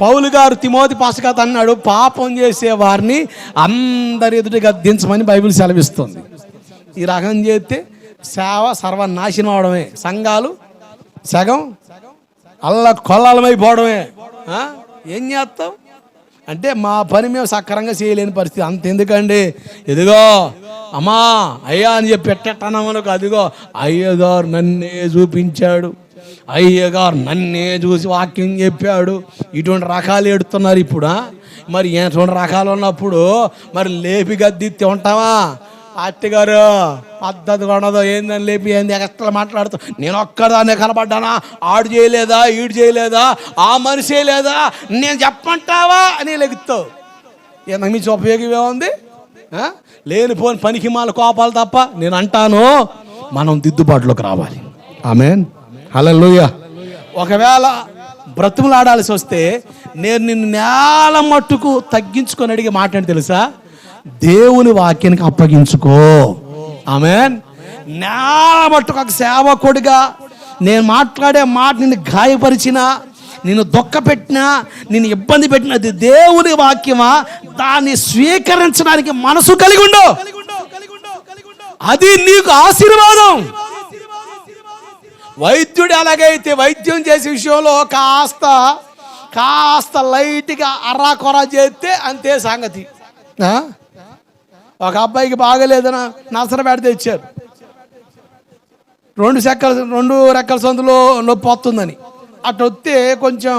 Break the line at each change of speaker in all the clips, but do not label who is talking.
పౌలు గారు తిమోతి పాసకాత అన్నాడు పాపం చేసే వారిని అందరి ఎదుట గద్దించమని బైబిల్ సెలవిస్తుంది. ఈ రకం చేస్తే సేవ సర్వనాశనం అవడమే. సంఘాలు సగం అల్ల కొల్లాలమైపోవడమే. ఆ? ఏం చేస్తాం? అంటే మా పని మేము సక్రంగా చేయలేని పరిస్థితి. అంత ఎందుకండి ఇదిగో అమ్మా అయ్యా అని చెప్పి పెట్టట్టనమనకు అదిగో అయ్యగారు నన్నే చూపించాడు. అయ్యగారు నన్నే చూసి వాక్యం చెప్పాడు. ఇటువంటి రకాలు ఎడుతున్నారు ఇప్పుడు? మరి ఎటువంటి రకాలు ఉన్నప్పుడు మరి లేపి గద్దిత్తి ఉంటావా? అత్తగారు పద్ధతి ఉండదు ఏందని లేపి? ఏంది? ఎక్కడ మాట్లాడుతూ? నేను ఒక్కదాన్నే కనబడ్డానా? ఆడు చేయలేదా? ఈడు చేయలేదా? ఆ మనిషి లేదా? నేను చెప్పంటావా అని లెగుతావు ఏందా మించి ఉపయోగం ఏముంది? లేనిపోని పనికి మాల కోపాలు తప్ప నేను అంటాను మనం దిద్దుబాటులోకి రావాలి. ఆమెన్. హల్లెలూయ. ఒకవేళ బ్రతుములాడాల్సి వస్తే నేను నిన్ను నేల మట్టుకు తగ్గించుకొని అడిగే మాట తెలుసా? దేవుని వాక్యానికి అప్పగించుకో. ఆమెన్. నేల మట్టుకు ఒక సేవకుడిగా నేను మాట్లాడే మాట నిన్ను గాయపరిచినా నిన్ను దుఃఖపెట్టినా నిన్ను ఇబ్బంది పెట్టినా అది దేవుని వాక్యమా? దాన్ని స్వీకరించడానికి మనసు కలిగి ఉండు. అది నీకు ఆశీర్వాదం. వైద్యుడు ఎలాగైతే వైద్యం చేసే విషయంలో కాస్త కాస్త లైట్గా అర్రా కొర చేస్తే అంతే సంగతి. ఒక అబ్బాయికి బాగలేదని? నసరపేట తెచ్చారు. రెండు చెక్కల రెండు రెక్కల సందులో నొప్పి వస్తుందని. అటు వస్తే కొంచెం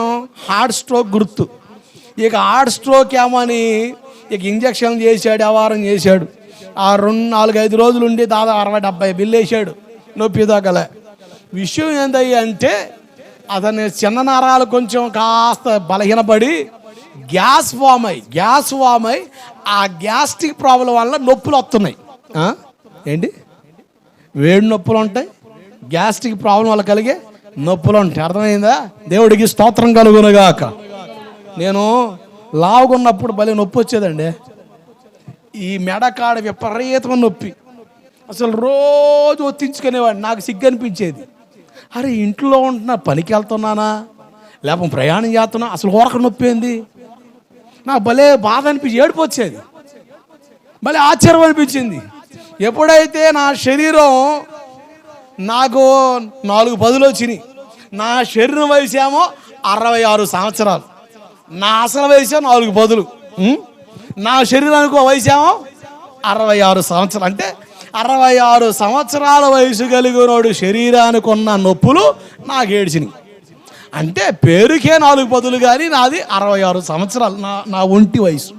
హార్ట్ స్ట్రోక్ గుర్తు. ఇక హార్ట్ స్ట్రోక్ ఏమని ఇక ఇంజక్షన్ చేశాడు వ్యవహారం చేశాడు. ఆ రెండు నాలుగు ఐదు రోజులు ఉండి దాదాపు అరవై డెబ్బై బిల్లు వేసాడు నొప్పి దాకలే విషయం ఏందయ్యా అంటే అతని చిన్న నరాలు కొంచెం కాస్త బలహీనపడి గ్యాస్ ఫామ్ అయ్యి గ్యాస్ ఫామ్ అయ్యి ఆ గ్యాస్ట్రిక్ ప్రాబ్లం వల్ల నొప్పులు వస్తున్నాయి ఏంటి? వేడి నొప్పులు ఉంటాయి గ్యాస్ట్రిక్ ప్రాబ్లం వల్ల కలిగే నొప్పులు ఉంటాయి. అర్థమైందా? దేవుడికి స్తోత్రం కలుగునగాక. నేను లావుకున్నప్పుడు భలే నొప్పి వచ్చేదండి. ఈ మెడకాడ విపరీతమైన నొప్పి. అసలు రోజు ఒత్తించుకునేవాడు నాకు సిగ్గు అనిపించేది అరే ఇంట్లో ఉంటున్నా పనికి వెళ్తున్నానా లేకపోతే ప్రయాణం చేస్తున్నా? అసలు ఊరక నొప్పి ఏంది? నాకు భలే బాధ అనిపించి ఏడుపు వచ్చేది. భలే ఆశ్చర్యం అనిపించింది. ఎప్పుడైతే నా శరీరం నాకు నాలుగు పదులు వచ్చినాయి. నా శరీరం వయసు ఏమో అరవై ఆరు సంవత్సరాలు. నా అసలు వయసు నాలుగు పదులు. నా శరీరానికి వయసు ఏమో అరవై ఆరు సంవత్సరాలు. అంటే అరవై ఆరు సంవత్సరాల వయసు కలిగినోడు శరీరానికి ఉన్న నొప్పులు నాకు ఏడ్చినాయి అంటే పేరుకే నాలుగు పదులు కానీ నాది అరవై ఆరు సంవత్సరాలు నా నా ఒంటి వయసు.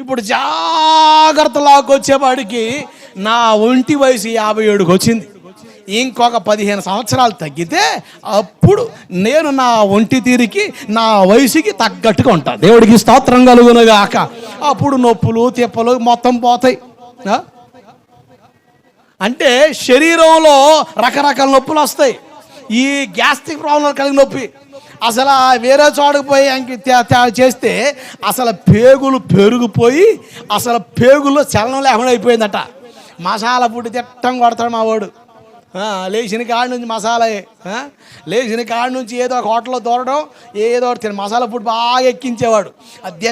ఇప్పుడు జాగ్రత్త లాక్కొచ్చేవాడికి నా ఒంటి వయసు యాభై ఏడుకి వచ్చింది. ఇంకొక పదిహేను సంవత్సరాలు తగ్గితే అప్పుడు నేను నా ఒంటి తీరికి నా వయసుకి తగ్గట్టుగా ఉంటాను దేవుడికి స్తోత్రం కలుగునగాక. అప్పుడు నొప్పులు తిప్పలు మొత్తం పోతాయి. అంటే శరీరంలో రకరకాల నొప్పులు వస్తాయి. ఈ గ్యాస్ట్రిక్ ప్రాబ్లం కలిగిన నొప్పి. అసలు వేరే చోటకు పోయి తే- చేస్తే అసలు పేగులు పెరిగిపోయి అసలు పేగుల్లో చలనం లేకుండా అయిపోయిందట. మసాలా పుట్టి తిట్టం కొడతాడు మా వాడు. లేచిన కాడ నుంచి మసాలా లేచిన కాడ నుంచి ఏదో ఒక హోటల్లో దూరడం ఏదో ఒకటి తిన మసాలా ఫుడ్ బాగా ఎక్కించేవాడు. అది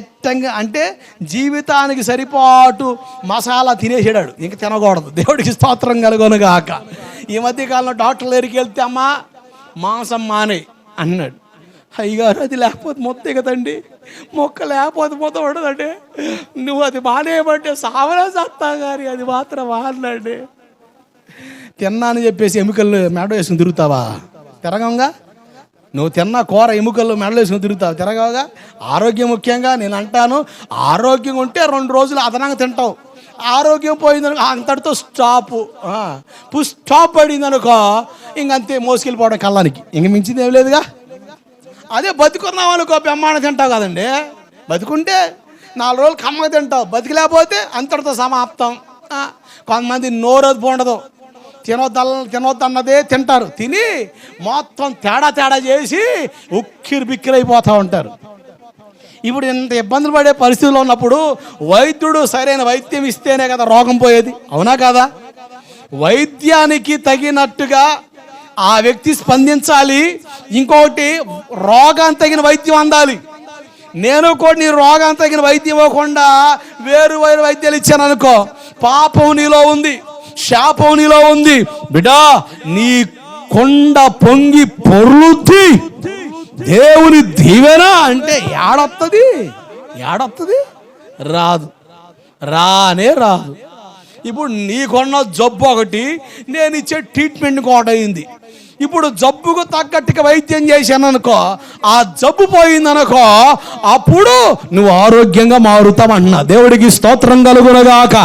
అంటే జీవితానికి సరిపాటు మసాలా తినేసాడు ఇంక తినకూడదు. దేవుడికి స్తోత్రం కలుగొనుగాక ఈ మధ్య కాలంలో డాక్టర్ల దగ్గరికి వెళ్తే అమ్మా మాంసం మానే అన్నాడు. అయ్యగారు అది లేకపోతే మొత్తం కదండి. మొక్క లేకపోతే మొత్తం ఉండదండి. నువ్వు అది మానేయమంటే సావరా సత్తా గారి అది మాత్రం తిన్నా అని చెప్పేసి ఎముకలు మెడ వేసుకుని తిరుగుతావా? తిరగంగా? నువ్వు తిన్న కూర ఎముకలు మెడలో వేసుకుని తిరుగుతావు? తిరగగా ఆరోగ్యం ముఖ్యంగా నేను అంటాను. ఆరోగ్యం ఉంటే రెండు రోజులు అదనంగా తింటావు. ఆరోగ్యం పోయిందనుకో అంతటితో స్టాపు. పుష్ స్టాప్ పడింది అనుకో ఇంకంతే మోసుకెళ్ళిపోవడం కళ్ళానికి. ఇంక మించింది ఏం లేదుగా? అదే బతుకున్నావు అనుకో బెమ్మాన తింటావు కదండి. బతుకుంటే నాలుగు రోజులు కమ్మగా తింటావు. బతికలేకపోతే అంతటితో సమాప్తం. కొంతమంది నోరు పోండదు. తినొద్దల్ తినొద్దన్నదే తింటారు. తిని మొత్తం తేడా తేడా చేసి ఉక్కిరి బిక్కిరైపోతూ ఉంటారు. ఇప్పుడు ఇంత ఇబ్బందులు పడే పరిస్థితిలో ఉన్నప్పుడు వైద్యుడు సరైన వైద్యం ఇస్తేనే కదా రోగం పోయేది. అవునా కదా? వైద్యానికి తగినట్టుగా ఆ వ్యక్తి స్పందించాలి. ఇంకొకటి రోగానికి తగిన వైద్యం అందాలి. నేను కూడా నీ రోగానికి తగిన వైద్యం ఇవ్వకుండా వేరు వేరు వైద్యాలు ఇచ్చాను అనుకో పాపం నీలో ఉంది. శాపం నీలో ఉంది. బిడా నీ కొండ పొంగి పొర్లుద్ది. దేవుని దీవెన అంటే ఏడొత్తది? ఏడొత్తది? రాదు. రానే రాదు. ఇప్పుడు నీకున్న జబ్బు ఒకటి నేను ఇచ్చే ట్రీట్మెంట్ కోటయింది ఇప్పుడు జబ్బుకు తగ్గట్టుగా వైద్యం చేశాను అనుకో ఆ జబ్బు పోయిందనుకో అప్పుడు నువ్వు ఆరోగ్యంగా మారుతావన్నా దేవుడికి స్తోత్రం కలుగునగాక.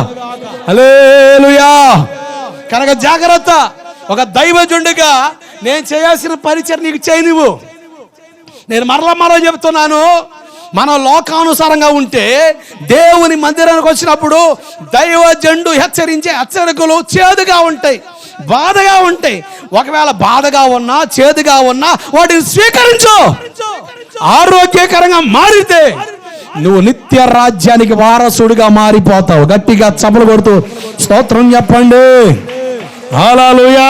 హల్లెలూయా. కనుక జాగ్రత్త. ఒక దైవజుండిగా నేను చేయాల్సిన పరిచయం నీకు చేయనివ్వు నేను మరల మరో చెప్తున్నాను మనం లోకానుసారంగా ఉంటే దేవుని మందిరానికి వచ్చినప్పుడు దైవజండు హెచ్చరించే హెచ్చరికలు చేదుగా ఉంటాయి బాధగా ఉంటాయి. ఒకవేళ బాధగా ఉన్నా చేదుగా ఉన్నా వాటిని స్వీకరించు. ఆరోగ్యకరంగా మారితే నువ్వు నిత్య రాజ్యానికి వారసుడిగా మారిపోతావు. గట్టిగా చపలు కొడుతూ స్తోత్రం చెప్పండి. హల్లెలూయా